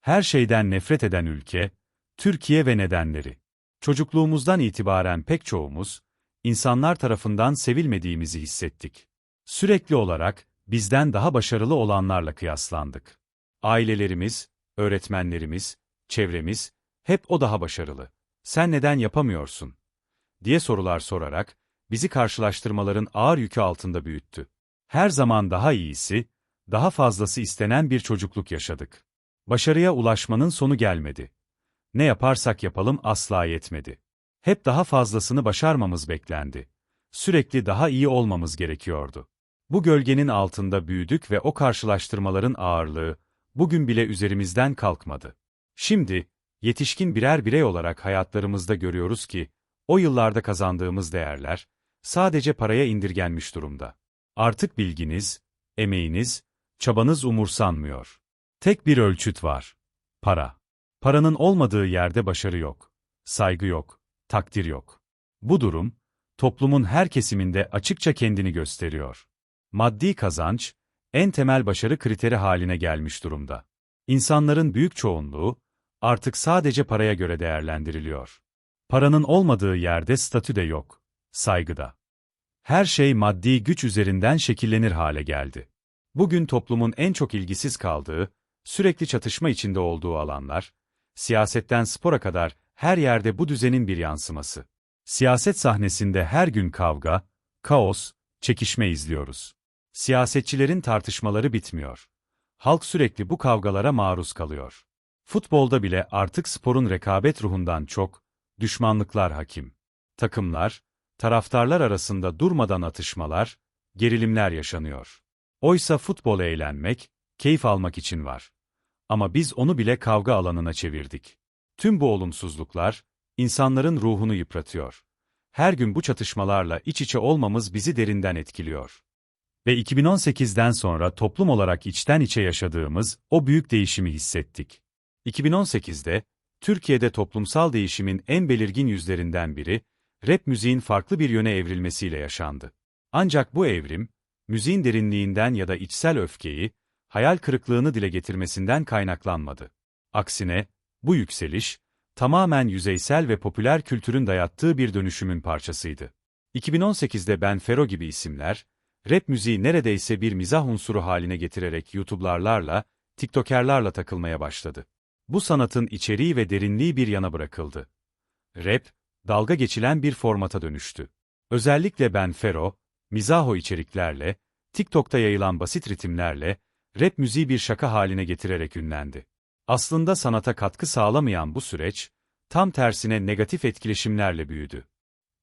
Her şeyden nefret eden ülke, Türkiye ve nedenleri. Çocukluğumuzdan itibaren pek çoğumuz, insanlar tarafından sevilmediğimizi hissettik. Sürekli olarak, bizden daha başarılı olanlarla kıyaslandık. Ailelerimiz, öğretmenlerimiz, çevremiz, hep o daha başarılı. Sen neden yapamıyorsun? diye sorular sorarak, bizi karşılaştırmaların ağır yükü altında büyüttü. Her zaman daha iyisi, daha fazlası istenen bir çocukluk yaşadık. Başarıya ulaşmanın sonu gelmedi. Ne yaparsak yapalım asla yetmedi. Hep daha fazlasını başarmamız beklendi. Sürekli daha iyi olmamız gerekiyordu. Bu gölgenin altında büyüdük ve o karşılaştırmaların ağırlığı, bugün bile üzerimizden kalkmadı. Şimdi, yetişkin birer birey olarak hayatlarımızda görüyoruz ki, o yıllarda kazandığımız değerler, sadece paraya indirgenmiş durumda. Artık bilginiz, emeğiniz, çabanız umursanmıyor. Tek bir ölçüt var. Para. Paranın olmadığı yerde başarı yok. Saygı yok. Takdir yok. Bu durum, toplumun her kesiminde açıkça kendini gösteriyor. Maddi kazanç, en temel başarı kriteri haline gelmiş durumda. İnsanların büyük çoğunluğu, artık sadece paraya göre değerlendiriliyor. Paranın olmadığı yerde statü de yok, saygı da. Her şey maddi güç üzerinden şekillenir hale geldi. Bugün toplumun en çok ilgisiz kaldığı, sürekli çatışma içinde olduğu alanlar, siyasetten spora kadar her yerde bu düzenin bir yansıması. Siyaset sahnesinde her gün kavga, kaos, çekişme izliyoruz. Siyasetçilerin tartışmaları bitmiyor. Halk sürekli bu kavgalara maruz kalıyor. Futbolda bile artık sporun rekabet ruhundan çok, düşmanlıklar hakim. Takımlar, taraftarlar arasında durmadan atışmalar, gerilimler yaşanıyor. Oysa futbol eğlenmek, keyif almak için var. Ama biz onu bile kavga alanına çevirdik. Tüm bu olumsuzluklar, insanların ruhunu yıpratıyor. Her gün bu çatışmalarla iç içe olmamız bizi derinden etkiliyor. Ve 2018'den sonra toplum olarak içten içe yaşadığımız o büyük değişimi hissettik. 2018'de, Türkiye'de toplumsal değişimin en belirgin yüzlerinden biri, rap müziğin farklı bir yöne evrilmesiyle yaşandı. Ancak bu evrim, müziğin derinliğinden ya da içsel öfkeyi, hayal kırıklığını dile getirmesinden kaynaklanmadı. Aksine, bu yükseliş, tamamen yüzeysel ve popüler kültürün dayattığı bir dönüşümün parçasıydı. 2018'de Ben Fero gibi isimler, rap müziği neredeyse bir mizah unsuru haline getirerek YouTuber'larla, TikToker'larla takılmaya başladı. Bu sanatın içeriği ve derinliği bir yana bırakıldı. Rap, dalga geçilen bir formata dönüştü. Özellikle Ben Fero, mizaho içeriklerle, TikTok'ta yayılan basit ritimlerle, rap müziği bir şaka haline getirerek ünlendi. Aslında sanata katkı sağlamayan bu süreç, tam tersine negatif etkileşimlerle büyüdü.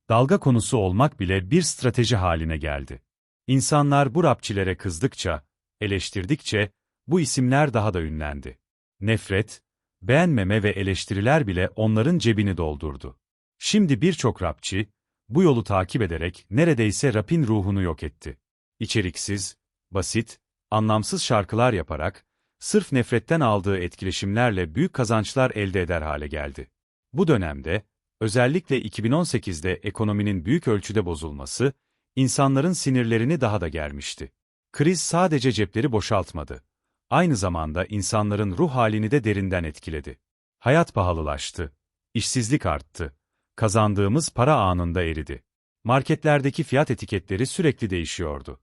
Dalga konusu olmak bile bir strateji haline geldi. İnsanlar bu rapçilere kızdıkça, eleştirdikçe, bu isimler daha da ünlendi. Nefret, beğenmeme ve eleştiriler bile onların cebini doldurdu. Şimdi birçok rapçi, bu yolu takip ederek neredeyse rapin ruhunu yok etti. İçeriksiz, basit, anlamsız şarkılar yaparak, sırf nefretten aldığı etkileşimlerle büyük kazançlar elde eder hale geldi. Bu dönemde, özellikle 2018'de ekonominin büyük ölçüde bozulması, insanların sinirlerini daha da germişti. Kriz sadece cepleri boşaltmadı. Aynı zamanda insanların ruh halini de derinden etkiledi. Hayat pahalılaştı, işsizlik arttı, kazandığımız para anında eridi. Marketlerdeki fiyat etiketleri sürekli değişiyordu.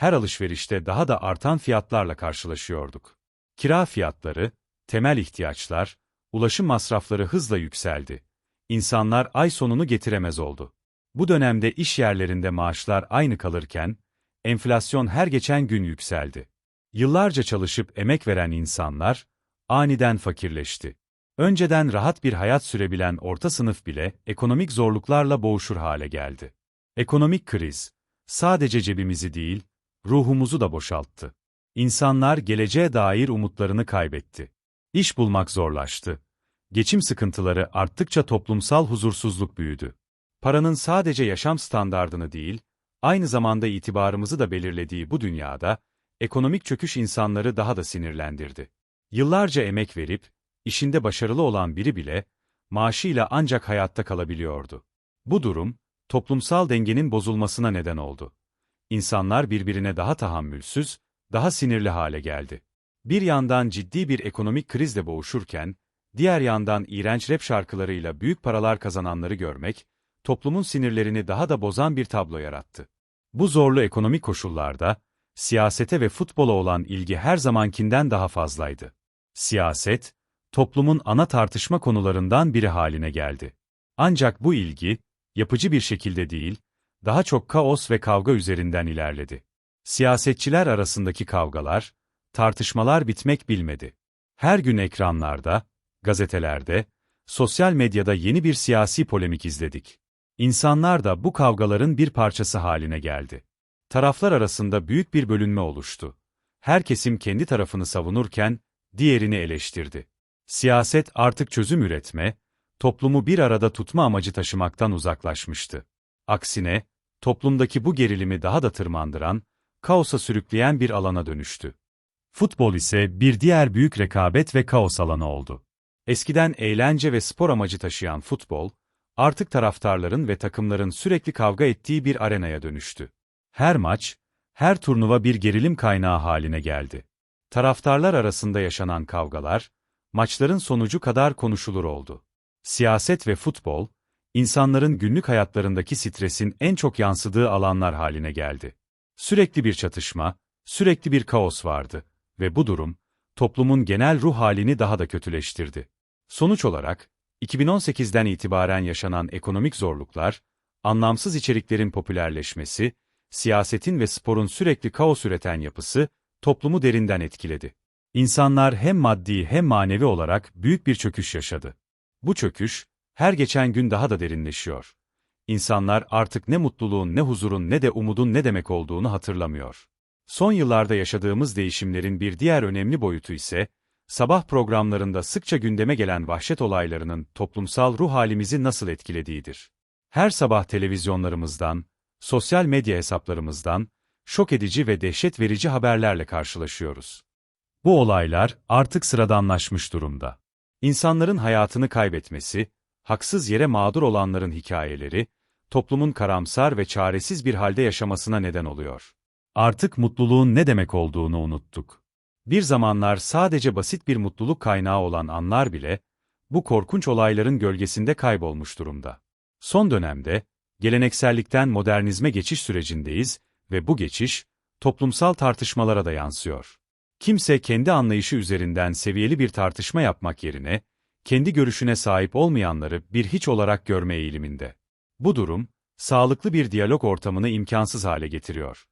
Her alışverişte daha da artan fiyatlarla karşılaşıyorduk. Kira fiyatları, temel ihtiyaçlar, ulaşım masrafları hızla yükseldi. İnsanlar ay sonunu getiremez oldu. Bu dönemde iş yerlerinde maaşlar aynı kalırken, enflasyon her geçen gün yükseldi. Yıllarca çalışıp emek veren insanlar, aniden fakirleşti. Önceden rahat bir hayat sürebilen orta sınıf bile ekonomik zorluklarla boğuşur hale geldi. Ekonomik kriz, sadece cebimizi değil, ruhumuzu da boşalttı. İnsanlar geleceğe dair umutlarını kaybetti. İş bulmak zorlaştı. Geçim sıkıntıları arttıkça toplumsal huzursuzluk büyüdü. Paranın sadece yaşam standardını değil, aynı zamanda itibarımızı da belirlediği bu dünyada, ekonomik çöküş insanları daha da sinirlendirdi. Yıllarca emek verip, işinde başarılı olan biri bile, maaşıyla ancak hayatta kalabiliyordu. Bu durum, toplumsal dengenin bozulmasına neden oldu. İnsanlar birbirine daha tahammülsüz, daha sinirli hale geldi. Bir yandan ciddi bir ekonomik krizle boğuşurken, diğer yandan iğrenç rap şarkılarıyla büyük paralar kazananları görmek, toplumun sinirlerini daha da bozan bir tablo yarattı. Bu zorlu ekonomik koşullarda, siyasete ve futbola olan ilgi her zamankinden daha fazlaydı. Siyaset, toplumun ana tartışma konularından biri haline geldi. Ancak bu ilgi, yapıcı bir şekilde değil, daha çok kaos ve kavga üzerinden ilerledi. Siyasetçiler arasındaki kavgalar, tartışmalar bitmek bilmedi. Her gün ekranlarda, gazetelerde, sosyal medyada yeni bir siyasi polemik izledik. İnsanlar da bu kavgaların bir parçası haline geldi. Taraflar arasında büyük bir bölünme oluştu. Her kesim kendi tarafını savunurken, diğerini eleştirdi. Siyaset artık çözüm üretme, toplumu bir arada tutma amacı taşımaktan uzaklaşmıştı. Aksine, toplumdaki bu gerilimi daha da tırmandıran, kaosa sürükleyen bir alana dönüştü. Futbol ise bir diğer büyük rekabet ve kaos alanı oldu. Eskiden eğlence ve spor amacı taşıyan futbol, artık taraftarların ve takımların sürekli kavga ettiği bir arenaya dönüştü. Her maç, her turnuva bir gerilim kaynağı haline geldi. Taraftarlar arasında yaşanan kavgalar, maçların sonucu kadar konuşulur oldu. Siyaset ve futbol, insanların günlük hayatlarındaki stresin en çok yansıdığı alanlar haline geldi. Sürekli bir çatışma, sürekli bir kaos vardı ve bu durum, toplumun genel ruh halini daha da kötüleştirdi. Sonuç olarak, 2018'den itibaren yaşanan ekonomik zorluklar, anlamsız içeriklerin popülerleşmesi, siyasetin ve sporun sürekli kaos üreten yapısı, toplumu derinden etkiledi. İnsanlar hem maddi hem manevi olarak büyük bir çöküş yaşadı. Bu çöküş, her geçen gün daha da derinleşiyor. İnsanlar artık ne mutluluğun ne huzurun ne de umudun ne demek olduğunu hatırlamıyor. Son yıllarda yaşadığımız değişimlerin bir diğer önemli boyutu ise, sabah programlarında sıkça gündeme gelen vahşet olaylarının toplumsal ruh halimizi nasıl etkilediğidir. Her sabah televizyonlarımızdan, sosyal medya hesaplarımızdan, şok edici ve dehşet verici haberlerle karşılaşıyoruz. Bu olaylar artık sıradanlaşmış durumda. İnsanların hayatını kaybetmesi, haksız yere mağdur olanların hikayeleri, toplumun karamsar ve çaresiz bir halde yaşamasına neden oluyor. Artık mutluluğun ne demek olduğunu unuttuk. Bir zamanlar sadece basit bir mutluluk kaynağı olan anlar bile, bu korkunç olayların gölgesinde kaybolmuş durumda. Son dönemde, geleneksellikten modernizme geçiş sürecindeyiz ve bu geçiş, toplumsal tartışmalara da yansıyor. Kimse kendi anlayışı üzerinden seviyeli bir tartışma yapmak yerine, kendi görüşüne sahip olmayanları bir hiç olarak görme eğiliminde. Bu durum, sağlıklı bir diyalog ortamını imkansız hale getiriyor.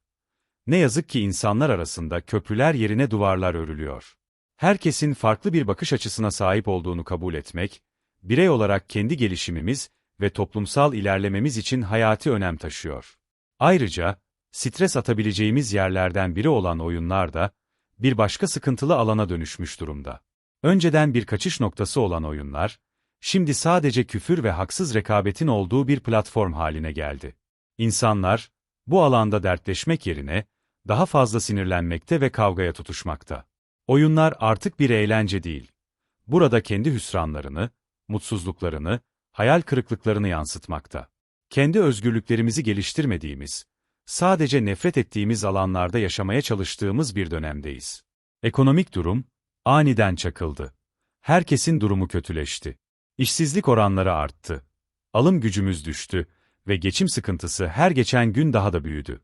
Ne yazık ki insanlar arasında köprüler yerine duvarlar örülüyor. Herkesin farklı bir bakış açısına sahip olduğunu kabul etmek, birey olarak kendi gelişimimiz ve toplumsal ilerlememiz için hayati önem taşıyor. Ayrıca, stres atabileceğimiz yerlerden biri olan oyunlar da, bir başka sıkıntılı alana dönüşmüş durumda. Önceden bir kaçış noktası olan oyunlar, şimdi sadece küfür ve haksız rekabetin olduğu bir platform haline geldi. İnsanlar, bu alanda dertleşmek yerine, daha fazla sinirlenmekte ve kavgaya tutuşmakta. Oyunlar artık bir eğlence değil. Burada kendi hüsranlarını, mutsuzluklarını, hayal kırıklıklarını yansıtmakta. Kendi özgürlüklerimizi geliştirmediğimiz, sadece nefret ettiğimiz alanlarda yaşamaya çalıştığımız bir dönemdeyiz. Ekonomik durum, aniden çakıldı. Herkesin durumu kötüleşti. İşsizlik oranları arttı. Alım gücümüz düştü ve geçim sıkıntısı her geçen gün daha da büyüdü.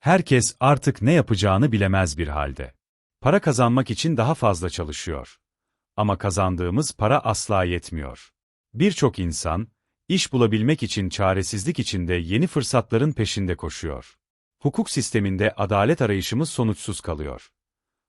Herkes artık ne yapacağını bilemez bir halde. Para kazanmak için daha fazla çalışıyor. Ama kazandığımız para asla yetmiyor. Birçok insan, iş bulabilmek için çaresizlik içinde yeni fırsatların peşinde koşuyor. Hukuk sisteminde adalet arayışımız sonuçsuz kalıyor.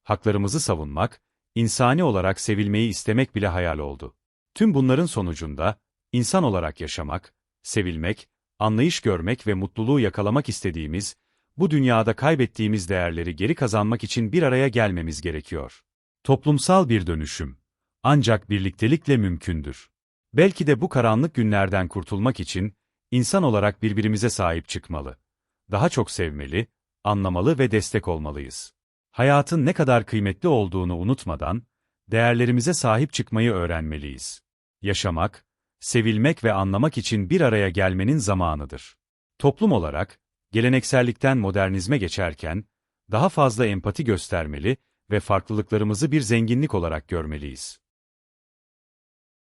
Haklarımızı savunmak, insani olarak sevilmeyi istemek bile hayal oldu. Tüm bunların sonucunda, insan olarak yaşamak, sevilmek, anlayış görmek ve mutluluğu yakalamak istediğimiz, bu dünyada kaybettiğimiz değerleri geri kazanmak için bir araya gelmemiz gerekiyor. Toplumsal bir dönüşüm. Ancak birliktelikle mümkündür. Belki de bu karanlık günlerden kurtulmak için, insan olarak birbirimize sahip çıkmalı. Daha çok sevmeli, anlamalı ve destek olmalıyız. Hayatın ne kadar kıymetli olduğunu unutmadan, değerlerimize sahip çıkmayı öğrenmeliyiz. Yaşamak, sevilmek ve anlamak için bir araya gelmenin zamanıdır. Toplum olarak, geleneksellikten modernizme geçerken, daha fazla empati göstermeli ve farklılıklarımızı bir zenginlik olarak görmeliyiz.